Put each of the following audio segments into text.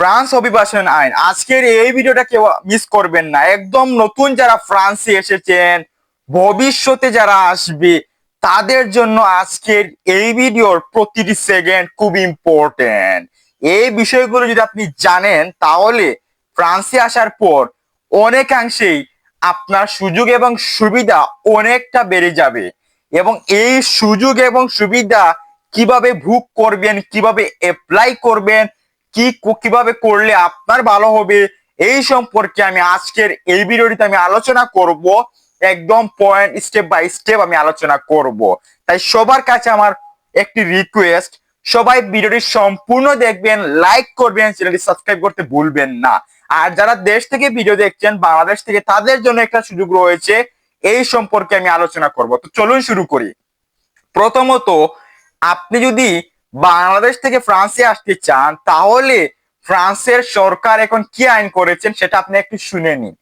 France অভিবাসন আইন। আজকের এই ভিডিওটা কেউ মিস করবেন না। একদম নতুন যারা ফ্রান্সে এসেছেন, ভবিষ্যতে যারা আসবে, তাদের জন্য আজকের এই ভিডিওর প্রতিটি সেকেন্ড খুব ইম্পর্টেন্ট এই বিষয়গুলো যদি আপনি জানেন, তাহলে ফ্রান্সে আসার পর অনেকাংশেই আপনার সুযোগ এবং সুবিধা অনেকটা বেড়ে যাবে। এবং এই সুযোগ এবং সুবিধা কীভাবে ভোগ করবেন, কীভাবে অ্যাপ্লাই করবেন কি কীভাবে করলে আপনার ভালো হবে, এই সম্পর্কে আমি আজকের এই ভিডিওটিতে আমি আলোচনা করব। একদম পয়েন্ট স্টেপ বাই স্টেপ আমি আলোচনা করব। তাই সবার কাছে আমার একটি রিকোয়েস্ট সবাই ভিডিওটি সম্পূর্ণ দেখবেন লাইক করবেন চ্যানেলটি সাবস্ক্রাইব করতে ভুলবেন না। আর যারা দেশ থেকে ভিডিও দেখছেন, বাংলাদেশ থেকে তাদের জন্য একটা সুযোগ রয়েছে, এই সম্পর্কে আমি আলোচনা করব। তো চলুন শুরু করি। প্রথমত, আপনি যদি বাংলাদেশ থেকে ফ্রান্সে আসতে চান, তাহলে ফ্রান্সের সরকার এখন কি আইন করেছেন সেটা আপনি একটু শুনে নিন।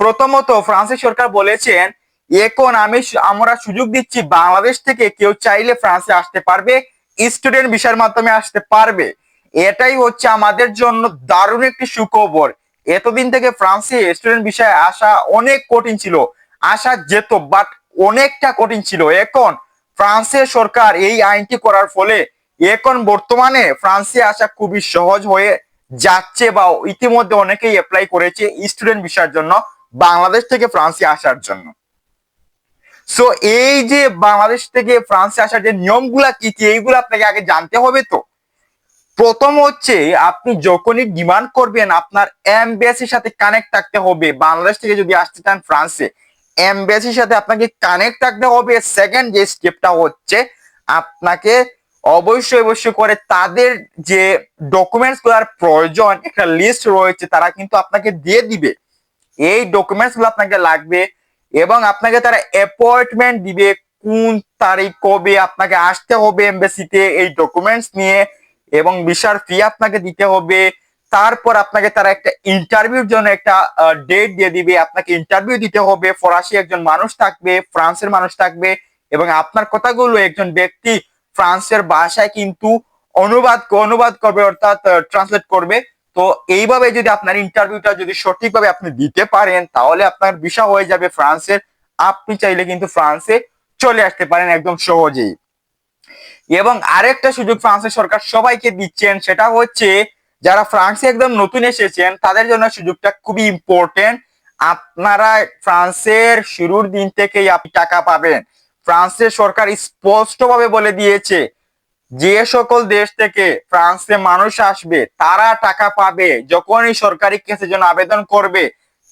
প্রথমত, ফ্রান্সের সরকার বলেছেন, এখন আমি আমরা সুযোগ দিচ্ছি, বাংলাদেশ থেকে কেউ চাইলে ফ্রান্সে আসতে পারবে, স্টুডেন্ট বিষয়ের মাধ্যমে আসতে পারবে। এটাই হচ্ছে আমাদের জন্য দারুণ একটি সুখবর। এতদিন থেকে ফ্রান্সে স্টুডেন্ট বিষয়ে আসা অনেক কঠিন ছিল, আসা যেত, বাট অনেকটা কঠিন ছিল। এখন ফ্রান্সের সরকার এই আইনটি করার ফলে এখন বর্তমানে ফ্রান্সে আসা খুবই সহজ হয়ে যাচ্ছে বা ইতিমধ্যে অনেকেই অ্যাপ্লাই করেছে স্টুডেন্ট বিষয়ের জন্য বাংলাদেশ থেকে ফ্রান্সে আসার জন্য। সো এই যে বাংলাদেশ থেকে ফ্রান্সে আসার যে নিয়মগুলা কি কি, এইগুলো আপনাকে আগে জানতে হবে তো? প্রথম হচ্ছে, আপনি যখনই ডিমান্ড করবেন, আপনার এমবিএসির সাথে কানেক্ট থাকতে হবে। বাংলাদেশ থেকে যদি আসতে চান ফ্রান্সে এমবিএসির সাথে আপনাকে কানেক্ট থাকতে হবে। সেকেন্ড যে স্টেপটা হচ্ছে, আপনাকে অবশ্যই অবশ্যই করে তাদের যে ডকুমেন্টসগুলার প্রয়োজন, একটা লিস্ট রয়েছে, তারা কিন্তু আপনাকে দিয়ে দিবে। এই ডকুমেন্টসগুলো আপনাকে লাগবে এবং আপনাকে তারা অ্যাপয়েন্টমেন্ট দিবে কোন তারিখ কবে আপনাকে আসতে হবে এমবেসিতে এই ডকুমেন্টস নিয়ে এবং বিশার ফি আপনাকে দিতে হবে। তারপর আপনাকে তারা একটা ইন্টারভিউর জন্য একটা ডেট দিয়ে দিবে। আপনাকে ইন্টারভিউ দিতে হবে। ফরাসি একজন মানুষ থাকবে, ফ্রান্সের মানুষ থাকবে এবং আপনার কথাগুলো একজন ব্যক্তি ফ্রান্সের ভাষায় কিন্তু অনুবাদ অনুবাদ করবে, অর্থাৎ ট্রান্সলেট করবে। তো এইভাবে যদি আপনার ইন্টারভিউটা যদি সঠিকভাবে আপনি দিতে পারেন, তাহলে আপনার ভিসা হয়ে যাবে ফ্রান্সের। আপনি চাইলে কিন্তু ফ্রান্সে চলে আসতে পারেন একদম সহজেই। এবং আরেকটা সুযোগ ফ্রান্সের সরকার সবাইকে দিচ্ছেন, সেটা হচ্ছে, যারা ফ্রান্সে একদম নতুন এসেছেন, তাদের জন্য সুযোগটা খুবই ইম্পর্টেন্ট আপনারা ফ্রান্সের শুরুর দিন থেকেই আপনি টাকা পাবেন। ফ্রান্সের সরকার স্পষ্টভাবে বলে দিয়েছে, যে সকল দেশ থেকে ফ্রান্সে মানুষ আসবে, তারা টাকা পাবে। যখনই সরকারি কেসের জন্য আবেদন করবে,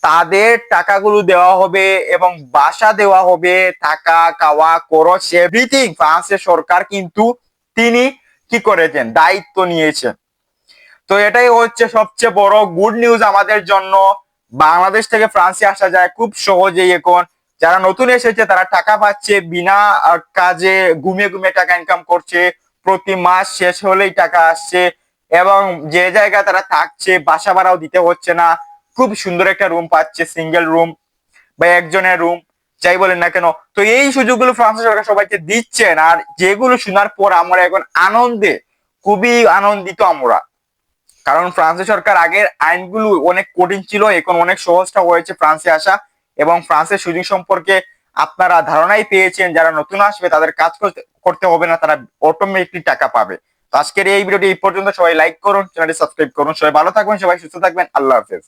তাদের টাকাগুলো দেওয়া হবে এবং বাসা দেওয়া হবে টাকা খাওয়া, খরচ এভরিথিং ফ্রান্সের সরকার কিন্তু তিনি কি করেছেন? দায়িত্ব নিয়েছেন। তো এটাই হচ্ছে সবচেয়ে বড় গুড নিউজ আমাদের জন্য। বাংলাদেশ থেকে ফ্রান্সে আসা যায় খুব সহজেই এখন। যারা নতুন এসেছে, তারা টাকা পাচ্ছে, বিনা কাজে ঘুমিয়ে ঘুমিয়ে টাকা ইনকাম করছে। প্রতি মাস শেষ হলেই টাকা আসছে এবং যে জায়গায় তারা থাকছে, বাসা ভাড়াও দিতে হচ্ছে না। খুব সুন্দর একটা রুম পাচ্ছে সিঙ্গেল রুম বা একজনের রুম যাই বলেন না কেন। তো এই সুযোগগুলো ফ্রান্স সরকার সবাইকে দিচ্ছেন আর যেগুলো শোনার পর আমরা এখন আনন্দে, খুবই আনন্দিত আমরা। কারণ ফ্রান্সের সরকার আগের আইনগুলো অনেক কঠিন ছিল, এখন অনেক সহজটা হয়েছে ফ্রান্সে আসা। এবং ফ্রান্সের সুযোগ সম্পর্কে আপনারা ধারণাই পেয়েছেন, যারা নতুন আসবে তাদের কাজ করতে হবে না, তারা অটোমেটিকলি টাকা পাবে। তো আজকের এই ভিডিওটি এই পর্যন্ত, সবাই লাইক করুন চ্যানেলটি সাবস্ক্রাইব করুন, সবাই ভালো থাকবেন, সবাই সুস্থ থাকবেন, আল্লাহ হাফেজ।